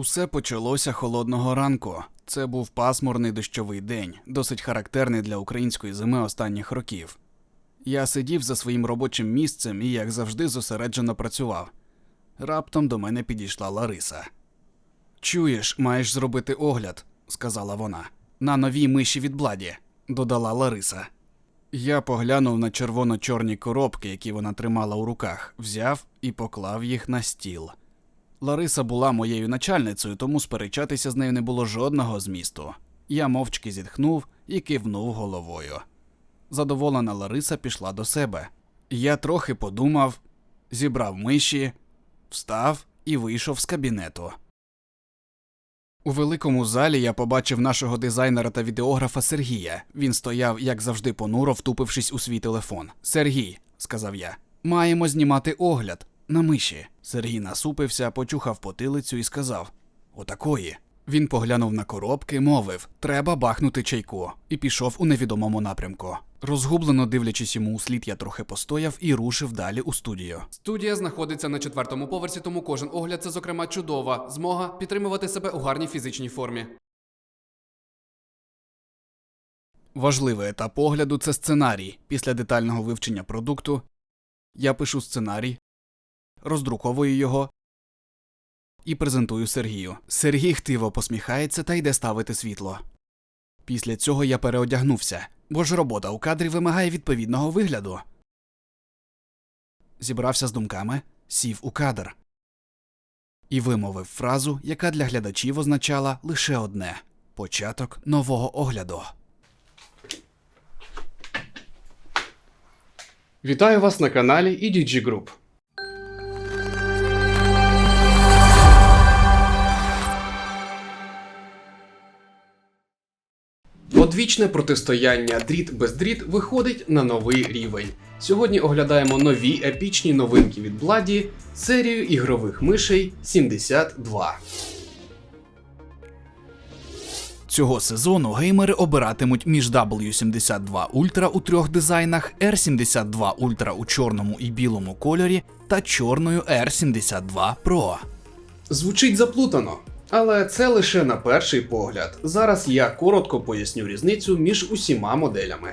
Усе почалося холодного ранку. Це був пасмурний дощовий день, досить характерний для української зими останніх років. Я сидів за своїм робочим місцем і, як завжди, зосереджено працював. Раптом до мене підійшла Лариса. Чуєш, маєш зробити огляд, сказала вона. На новій миші від Бладі, додала Лариса. Я поглянув на червоно-чорні коробки, які вона тримала у руках, взяв і поклав їх на стіл. Лариса була моєю начальницею, тому сперечатися з нею не було жодного змісту. Я мовчки зітхнув і кивнув головою. Задоволена Лариса пішла до себе. Я трохи подумав, зібрав миші, встав і вийшов з кабінету. У великому залі я побачив нашого дизайнера та відеографа Сергія. Він стояв, як завжди, понуро, втупившись у свій телефон. Сергій, сказав я, маємо знімати огляд на миші. Сергій насупився, почухав потилицю і сказав: Отакої. Він поглянув на коробки, мовив Треба бахнути чайку, і пішов у невідомому напрямку. Розгублено дивлячись йому у слід, я трохи постояв і рушив далі у студію. Студія знаходиться на четвертому поверсі, тому кожен огляд це, зокрема, чудова змога підтримувати себе у гарній фізичній формі. Важливий етап огляду це сценарій. Після детального вивчення продукту я пишу сценарій, роздруковую його і презентую Сергію. Сергій хтиво посміхається та йде ставити світло. Після цього я переодягнувся, бо ж робота у кадрі вимагає відповідного вигляду. Зібрався з думками, сів у кадр і вимовив фразу, яка для глядачів означала лише одне початок нового огляду. Вітаю вас на каналі EDG Group. Одвічне протистояння дріт без дріт виходить на новий рівень. Сьогодні оглядаємо нові епічні новинки від Бладі, серію ігрових мишей 72. Цього сезону геймери обиратимуть між W72 Ultra у трьох дизайнах, R72 Ultra у чорному і білому кольорі та чорною R72 Pro. Звучить заплутано, але це лише на перший погляд. Зараз я коротко поясню різницю між усіма моделями.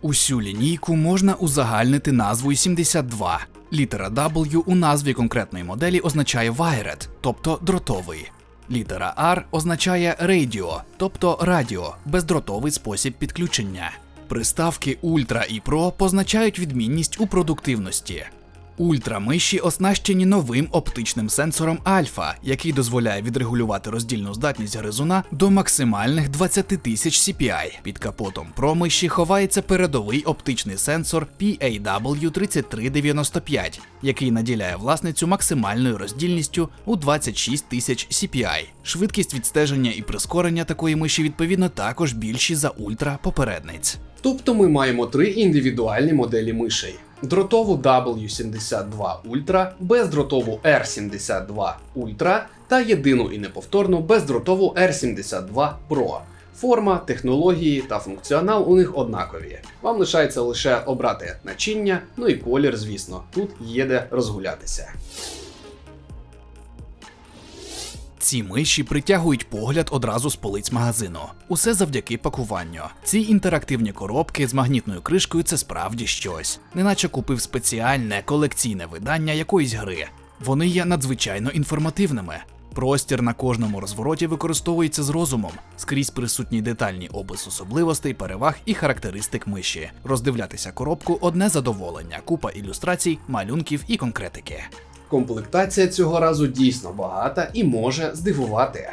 Усю лінійку можна узагальнити назвою 72. Літера W у назві конкретної моделі означає wired, тобто дротовий. Літера R означає radio, тобто радіо, бездротовий спосіб підключення. Приставки Ultra і Pro позначають відмінність у продуктивності. Ультра миші оснащені новим оптичним сенсором Альфа, який дозволяє відрегулювати роздільну здатність гризуна до максимальних 20 тисяч CPI. Під капотом Pro миші ховається передовий оптичний сенсор PAW3395, який наділяє власницю максимальною роздільністю у 26 тисяч CPI. Швидкість відстеження і прискорення такої миші відповідно також більші за ультра попередниць. Тобто ми маємо три індивідуальні моделі мишей: дротову W72 Ultra, бездротову R72 Ultra та єдину і неповторну бездротову R72 Pro. Форма, технології та функціонал у них однакові. Вам лишається лише обрати начиння, ну і колір, звісно, тут є де розгулятися. Ці миші притягують погляд одразу з полиць магазину. Усе завдяки пакуванню. Ці інтерактивні коробки з магнітною кришкою це справді щось, неначе купив спеціальне колекційне видання якоїсь гри. Вони є надзвичайно інформативними. Простір на кожному розвороті використовується з розумом, скрізь присутній детальний опис особливостей, переваг і характеристик миші. Роздивлятися коробку одне задоволення, купа ілюстрацій, малюнків і конкретики. Комплектація цього разу дійсно багата і може здивувати.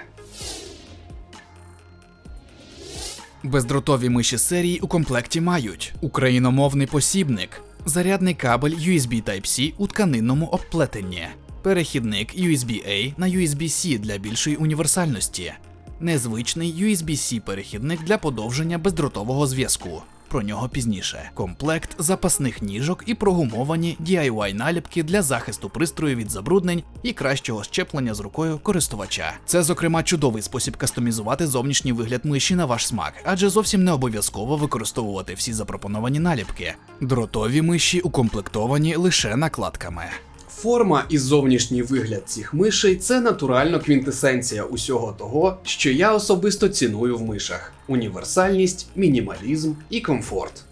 Бездротові миші серії у комплекті мають україномовний посібник, зарядний кабель USB Type-C у тканинному обплетенні, перехідник USB-A на USB-C для більшої універсальності, незвичний USB-C перехідник для подовження бездротового зв'язку. Про нього пізніше. Комплект запасних ніжок і прогумовані DIY наліпки для захисту пристрою від забруднень і кращого щеплення з рукою користувача. Це, зокрема, чудовий спосіб кастомізувати зовнішній вигляд миші на ваш смак, адже зовсім не обов'язково використовувати всі запропоновані наліпки. Дротові миші укомплектовані лише накладками. Форма і зовнішній вигляд цих мишей це натурально квінтесенція усього того, що я особисто ціную в мишах: універсальність, мінімалізм і комфорт.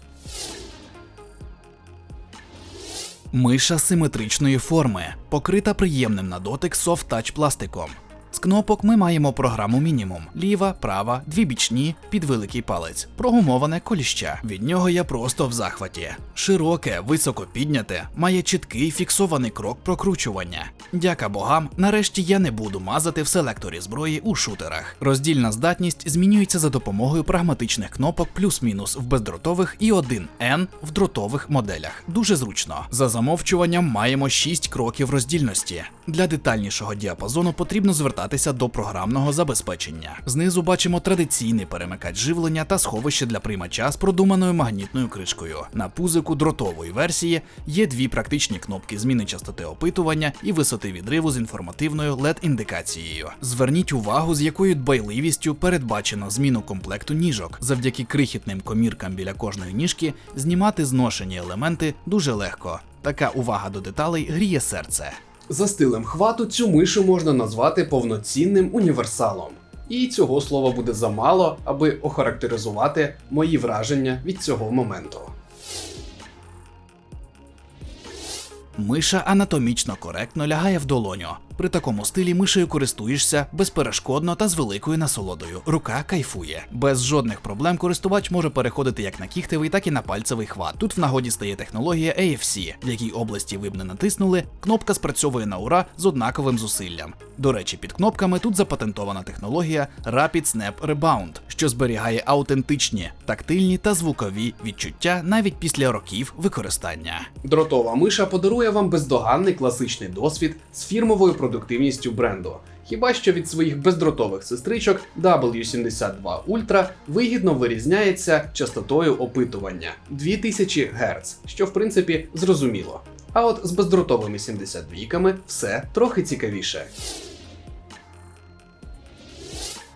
Миша симетричної форми, покрита приємним на дотик софт-тач пластиком. З кнопок ми маємо програму мінімум: ліва, права, дві бічні, під великий палець, прогумоване коліща. Від нього я просто в захваті. Широке, високо підняте, має чіткий фіксований крок прокручування. Дяка богам, нарешті я не буду мазати в селекторі зброї у шутерах. Роздільна здатність змінюється за допомогою прагматичних кнопок плюс-мінус в бездротових і 1N в дротових моделях. Дуже зручно. За замовчуванням маємо 6 кроків роздільності. Для детальнішого діапазону потрібно звертатися до програмного забезпечення. Знизу бачимо традиційний перемикач живлення та сховище для приймача з продуманою магнітною кришкою. На пузику дротової версії є дві практичні кнопки зміни частоти опитування і висоти відриву з інформативною LED-індикацією. Зверніть увагу, з якою дбайливістю передбачено зміну комплекту ніжок. Завдяки крихітним коміркам біля кожної ніжки знімати зношені елементи дуже легко. Така увага до деталей гріє серце. За стилем хвату цю мишу можна назвати повноцінним універсалом. І цього слова буде замало, аби охарактеризувати мої враження від цього моменту. Миша анатомічно коректно лягає в долоню. При такому стилі мишею користуєшся безперешкодно та з великою насолодою. Рука кайфує. Без жодних проблем користувач може переходити як на кіхтевий, так і на пальцевий хват. Тут в нагоді стає технологія AFC, в якій області ви б не натиснули, кнопка спрацьовує на ура з однаковим зусиллям. До речі, під кнопками тут запатентована технологія Rapid Snap Rebound, що зберігає аутентичні, тактильні та звукові відчуття навіть після років використання. Дротова миша подарує вам бездоганний класичний досвід з фірмовою продуктивністю бренду. Хіба що від своїх бездротових сестричок W72 Ultra вигідно вирізняється частотою опитування 2000 Гц, що в принципі зрозуміло. А от з бездротовими 72 все трохи цікавіше.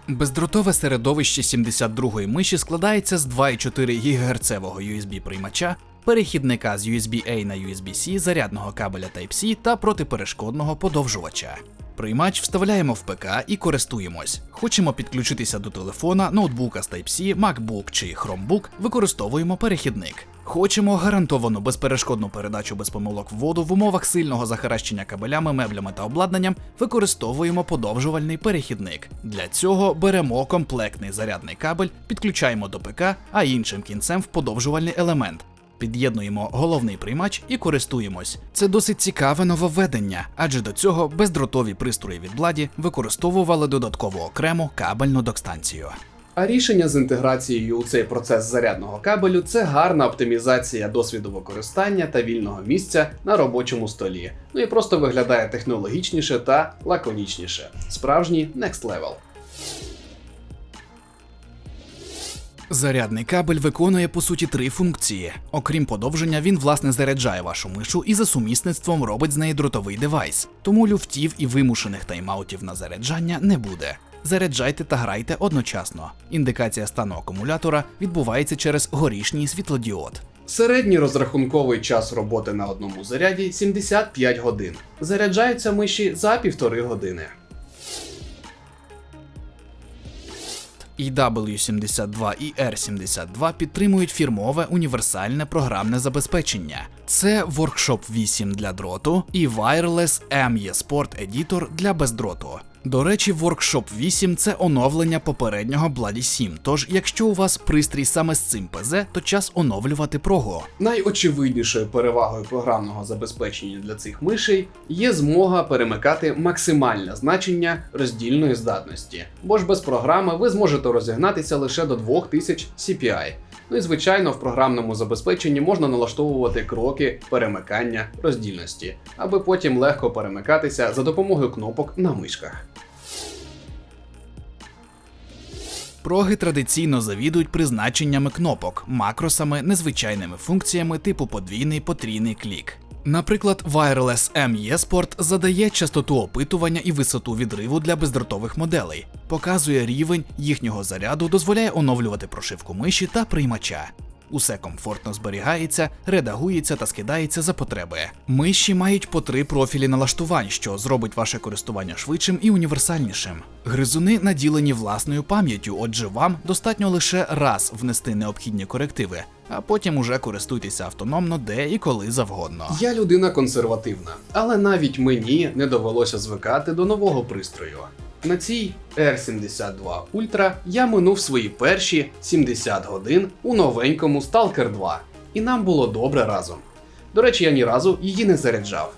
Бездротове середовище 72-ї миші складається з 2,4 ГГц USB приймача, перехідника з USB-A на USB-C, зарядного кабеля Type-C та протиперешкодного подовжувача. Приймач вставляємо в ПК і користуємось. Хочемо підключитися до телефона, ноутбука з Type-C, MacBook чи Chromebook, використовуємо перехідник. Хочемо гарантовану безперешкодну передачу без помилок в воду в умовах сильного захаращення кабелями, меблями та обладнанням, використовуємо подовжувальний перехідник. Для цього беремо комплектний зарядний кабель, підключаємо до ПК, а іншим кінцем в подовжувальний елемент. Під'єднуємо головний приймач і користуємось. Це досить цікаве нововведення, адже до цього бездротові пристрої від Бладі використовували додатково окрему кабельну докстанцію. А рішення з інтеграцією у цей процес зарядного кабелю це гарна оптимізація досвіду використання та вільного місця на робочому столі. Ну і просто виглядає технологічніше та лаконічніше. Справжній next level. Зарядний кабель виконує по суті три функції. Окрім подовження, він власне заряджає вашу мишу і за сумісництвом робить з неї дротовий девайс. Тому люфтів і вимушених тайм-аутів на заряджання не буде. Заряджайте та грайте одночасно. Індикація стану акумулятора відбувається через горішній світлодіод. Середній розрахунковий час роботи на одному заряді 75 годин. Заряджаються миші за півтори години. І W72 і R72 підтримують фірмове універсальне програмне забезпечення. Це Workshop 8 для дроту і Wireless ME Sport Editor для бездроту. До речі, Workshop 8 це оновлення попереднього Bloody 7, тож якщо у вас пристрій саме з цим ПЗ, то час оновлювати прого. Найочевиднішою перевагою програмного забезпечення для цих мишей є змога перемикати максимальне значення роздільної здатності, бо ж без програми ви зможете розігнатися лише до 2000 CPI. Ну і звичайно, в програмному забезпеченні можна налаштовувати кроки перемикання роздільності, аби потім легко перемикатися за допомогою кнопок на мишках. Проги традиційно завідують призначеннями кнопок, макросами, незвичайними функціями типу подвійний потрійний клік. Наприклад, Wireless ME Sport задає частоту опитування і висоту відриву для бездротових моделей, показує рівень їхнього заряду, дозволяє оновлювати прошивку миші та приймача. Усе комфортно зберігається, редагується та скидається за потреби. Миші мають по три профілі налаштувань, що зробить ваше користування швидшим і універсальнішим. Гризуни наділені власною пам'яттю, отже, вам достатньо лише раз внести необхідні корективи, а потім уже користуйтеся автономно де і коли завгодно. Я людина консервативна, але навіть мені не довелося звикати до нового пристрою. На цій R72 Ultra я минув свої перші 70 годин у новенькому Stalker 2, і нам було добре разом. До речі, я ні разу її не заряджав.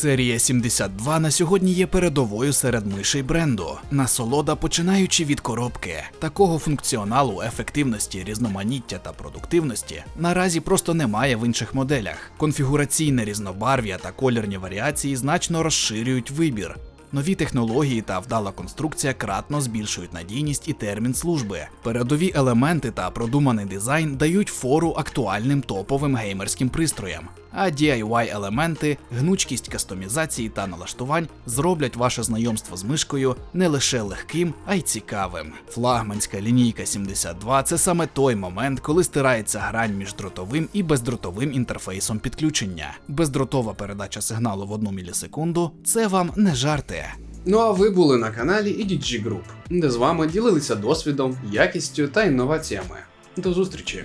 Серія 72 на сьогодні є передовою серед мишей бренду. Насолода починаючи від коробки. Такого функціоналу, ефективності, різноманіття та продуктивності наразі просто немає в інших моделях. Конфігураційне різнобарв'я та колірні варіації значно розширюють вибір. Нові технології та вдала конструкція кратно збільшують надійність і термін служби. Передові елементи та продуманий дизайн дають фору актуальним топовим геймерським пристроям. А DIY елементи, гнучкість кастомізації та налаштувань зроблять ваше знайомство з мишкою не лише легким, а й цікавим. Флагманська лінійка 72 це саме той момент, коли стирається грань між дротовим і бездротовим інтерфейсом підключення. Бездротова передача сигналу в 1 мілісекунду це вам не жарти. Ну а ви були на каналі EDG Group, де з вами ділилися досвідом, якістю та інноваціями. До зустрічі!